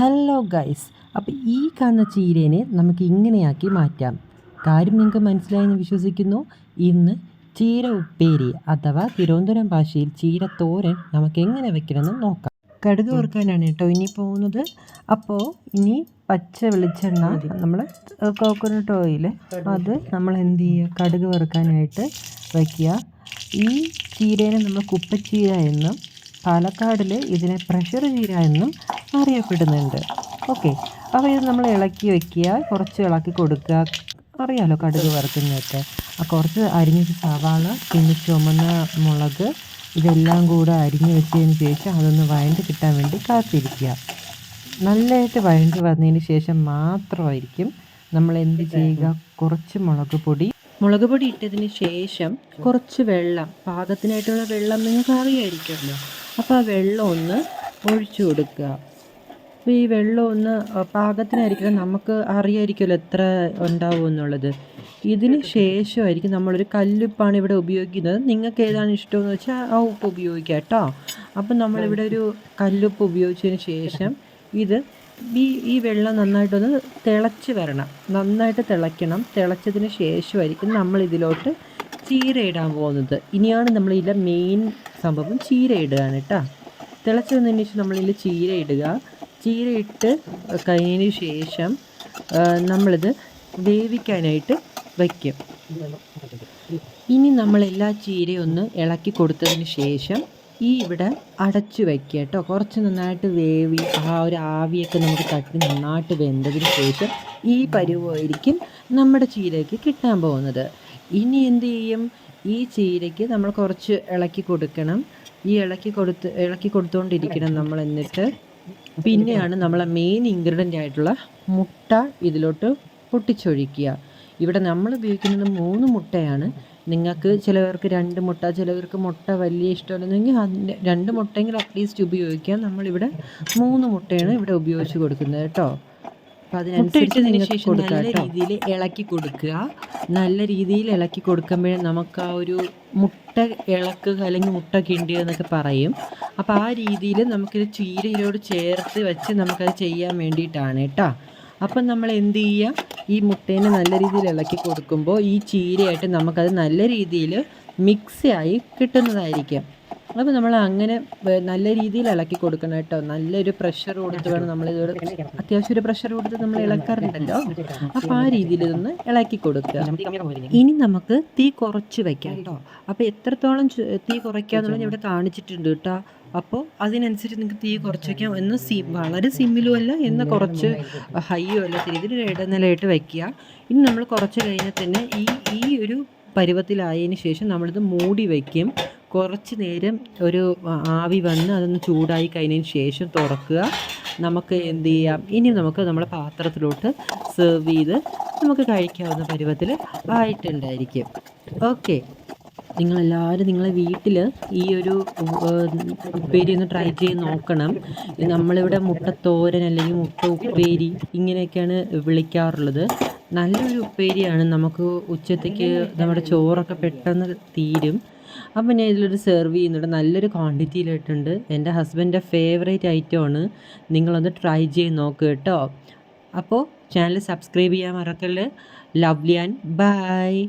Hello guys അപ്പോൾ ഈ കാണുന്ന ചീരേനെ നമുക്ക് ഇങ്ങനെയാക്കി മാറ്റാം. കാര്യം നിങ്ങൾക്ക് മനസ്സിലായെന്ന് വിശ്വസിക്കുന്നു. ഇന്ന് ചീര ഉപ്പേരി അഥവാ തിരുവനന്തപുരം ഭാഷയിൽ ചീര തോരൻ നമുക്ക് എങ്ങനെ വെക്കണമെന്ന് നോക്കാം. കടുക് വറുക്കാനാണ് കേട്ടോ ഇനി പോകുന്നത്. അപ്പോൾ ഇനി പച്ച വെളിച്ചെണ്ണ നമ്മൾ കോക്കനട്ട് ഓയിൽ അത് നമ്മൾ എന്ത് ചെയ്യുക? കടുക് വറുക്കാനായിട്ട് വയ്ക്കുക ഈ ചീരേനെ നമ്മൾ കുപ്പച്ചീര എന്നും പാലക്കാടിൽ ഇതിനെ പ്രഷർ ചീര എന്നും അറിയപ്പെടുന്നുണ്ട്. ഓക്കെ. അപ്പോൾ ഇത് നമ്മൾ ഇളക്കി വെക്കുക. കുറച്ച് ഇളക്കി കൊടുക്കുക. അറിയാമല്ലോ കടുക് വറുക്കുന്നതൊക്കെ. ആ കുറച്ച് അരിഞ്ഞ സവാള പിന്നെ ചുമന്ന മുളക് ഇതെല്ലാം കൂടെ അരിഞ്ഞ് വെച്ചതിന് ശേഷം അതൊന്ന് വഴണ്ട് കിട്ടാൻ വേണ്ടി കാത്തിരിക്കുക. നല്ലതായിട്ട് വഴണ്ട് വന്നതിന് ശേഷം മാത്രമായിരിക്കും നമ്മൾ എന്ത് ചെയ്യുക? കുറച്ച് മുളക് പൊടി. മുളക് പൊടി ഇട്ടതിന് ശേഷം കുറച്ച് വെള്ളം. പാകത്തിനായിട്ടുള്ള വെള്ളം നിങ്ങൾക്ക് അറിയായിരിക്കുമല്ലോ. അപ്പോൾ ആ വെള്ളം ഒന്ന് ഒഴിച്ചു കൊടുക്കുക. അപ്പോൾ ഈ വെള്ളം ഒന്ന് പാകത്തിനായിരിക്കണം നമുക്ക് അറിയായിരിക്കുമല്ലോ എത്ര ഉണ്ടാവും എന്നുള്ളത്. ഇതിന് ശേഷമായിരിക്കും നമ്മളൊരു കല്ലുപ്പാണ് ഇവിടെ ഉപയോഗിക്കുന്നത്. നിങ്ങൾക്ക് ഏതാണ് ഇഷ്ടമെന്ന് വെച്ചാൽ ആ ഉപ്പ് ഉപയോഗിക്കാം കേട്ടോ. അപ്പം നമ്മളിവിടെ ഒരു കല്ലുപ്പ് ഉപയോഗിച്ചതിന് ശേഷം ഇത് ഈ ഈ വെള്ളം നന്നായിട്ടൊന്ന് തിളച്ച് വരണം. നന്നായിട്ട് തിളയ്ക്കണം. തിളച്ചതിന് ശേഷമായിരിക്കും നമ്മൾ ഇതിലോട്ട് ചീര ഇടാൻ പോകുന്നത്. ഇനിയാണ് നമ്മൾ ഇതിലെ മെയിൻ സംഭവം ചീര ഇടുകയാണ് കേട്ടോ. തിളച്ച് വന്നതിന് ശേഷം നമ്മളിതിൽ ചീര ഇടുക. ചീര ഇട്ട് കഴിഞ്ഞതിന് ശേഷം നമ്മളിത് വേവിക്കാനായിട്ട് വയ്ക്കും. ഇനി നമ്മൾ എല്ലാ ചീരയും ഒന്ന് ഇളക്കി കൊടുത്തതിന് ശേഷം ഈ ഇവിടെ അടച്ചു വയ്ക്കുക കേട്ടോ. കുറച്ച് നന്നായിട്ട് വേവി ആ ഒരു ആവിയൊക്കെ നമുക്ക് തട്ടി നന്നായിട്ട് വെന്തതിന് ശേഷം ഈ പരുവമായിരിക്കും നമ്മുടെ ചീരയ്ക്ക് കിട്ടാൻ പോകുന്നത്. ഇനി എന്ത് ചെയ്യും? ഈ ചീരയ്ക്ക് നമ്മൾ കുറച്ച് ഇളക്കി കൊടുക്കണം. ഈ ഇളക്കി കൊടുത്ത് ഇളക്കി കൊടുത്തുകൊണ്ടിരിക്കണം നമ്മൾ എന്നിട്ട്. പിന്നെയാണ് നമ്മളെ മെയിൻ ഇൻഗ്രീഡിയന്റ് ആയിട്ടുള്ള മുട്ട ഇതിലോട്ട് പൊട്ടിച്ചൊഴിക്കുക. ഇവിടെ നമ്മൾ ഉപയോഗിക്കുന്നത് മൂന്ന് മുട്ടയാണ്. നിങ്ങൾക്ക് ചിലവർക്ക് രണ്ട് മുട്ട ചിലവർക്ക് മുട്ട വലിയ ഇഷ്ടമല്ലെന്നെങ്കിൽ രണ്ട് മുട്ടയെങ്കിലും അറ്റ്ലീസ്റ്റ് ഉപയോഗിക്കാം. നമ്മളിവിടെ മൂന്ന് മുട്ടയാണ് ഇവിടെ ഉപയോഗിച്ച് കൊടുക്കുന്നത് കേട്ടോ. അപ്പം അതിനനുസരിച്ച് ശേഷം നല്ല രീതിയിൽ ഇളക്കി കൊടുക്കുക. നല്ല രീതിയിൽ ഇളക്കി കൊടുക്കുമ്പോഴേ നമുക്ക് ആ ഒരു മുട്ട ഇളക്കുക അല്ലെങ്കിൽ മുട്ട കിണ്ടുക എന്നൊക്കെ പറയും. അപ്പോൾ ആ രീതിയിൽ നമുക്കിത് ചീരയിലോട് ചേർത്ത് വെച്ച് നമുക്കത് ചെയ്യാൻ വേണ്ടിയിട്ടാണ് കേട്ടോ. അപ്പം നമ്മൾ എന്ത് ചെയ്യുക? ഈ മുട്ടേനെ നല്ല രീതിയിൽ ഇളക്കി കൊടുക്കുമ്പോൾ ഈ ചീരയായിട്ട് നമുക്കത് നല്ല രീതിയിൽ മിക്സായി കിട്ടുന്നതായിരിക്കും. അപ്പോൾ നമ്മൾ അങ്ങനെ നല്ല രീതിയിൽ ഇളക്കി കൊടുക്കണം കേട്ടോ. നല്ലൊരു പ്രഷർ കൊടുത്ത് വേണം നമ്മൾ ഇതോട് അത്യാവശ്യം ഒരു പ്രഷർ കൊടുത്ത് നമ്മൾ ഇളക്കാറുണ്ടല്ലോ. അപ്പോൾ ആ രീതിയിൽ ഇതൊന്ന് ഇളക്കി കൊടുക്കുക. ഇനി നമുക്ക് തീ കുറച്ച് വെക്കാം കേട്ടോ. അപ്പോൾ എത്രത്തോളം തീ കുറയ്ക്കാന്നുള്ളത് ഇവിടെ കാണിച്ചിട്ടുണ്ട് കേട്ടോ. അപ്പോൾ അതിനനുസരിച്ച് നിങ്ങൾക്ക് തീ കുറച്ച് വയ്ക്കാം എന്ന് സി വളരെ സിമ്മിലും അല്ല എന്ന് കുറച്ച് ഹൈയോ അല്ല രീതിയിൽ ഇടനിലയായിട്ട് വയ്ക്കുക ഇനി നമ്മൾ കുറച്ച് കഴിഞ്ഞാൽ തന്നെ ഈ ഈ ഒരു പരുവത്തിലായതിന് ശേഷം നമ്മളിത് മൂടി വയ്ക്കും കുറച്ച് നേരം ഒരു ആവി വന്ന് അതൊന്ന് ചൂടായി കഴിഞ്ഞതിന് ശേഷം തുറക്കുക. നമുക്ക് എന്ത് ചെയ്യാം? ഇനി നമുക്ക് നമ്മുടെ പാത്രത്തിലോട്ട് സെർവ് ചെയ്ത് നമുക്ക് കഴിക്കാവുന്ന പരുവത്തിൽ ആയിട്ടുണ്ടായിരിക്കും. ഓക്കെ നിങ്ങളെല്ലാവരും നിങ്ങളെ വീട്ടിൽ ഈ ഒരു ഉപ്പേരി ഒന്ന് ട്രൈ ചെയ്ത് നോക്കണം. നമ്മളിവിടെ മുട്ടത്തോരൻ അല്ലെങ്കിൽ മുട്ട ഉപ്പേരി ഇങ്ങനെയൊക്കെയാണ് വിളിക്കാറുള്ളത്. നല്ലൊരു ഉപ്പേരിയാണ്. നമുക്ക് ഉച്ചത്തേക്ക് നമ്മുടെ ചോറൊക്കെ പെട്ടെന്ന് തീരും. അപ്പം ഞാൻ ഇതിലൊരു സെർവ് ചെയ്യുന്നുണ്ട്. നല്ലൊരു ക്വാണ്ടിറ്റിയിലിട്ടുണ്ട് എന്റെ ഹസ്ബൻഡിന്റെ ഫേവറേറ്റ് ഐറ്റമാണ് നിങ്ങളൊന്ന് ട്രൈ ചെയ്ത് നോക്കുക കേട്ടോ. അപ്പോൾ ചാനൽ സബ്സ്ക്രൈബ് ചെയ്യാൻ മറക്കല്ലേ. Lovely and by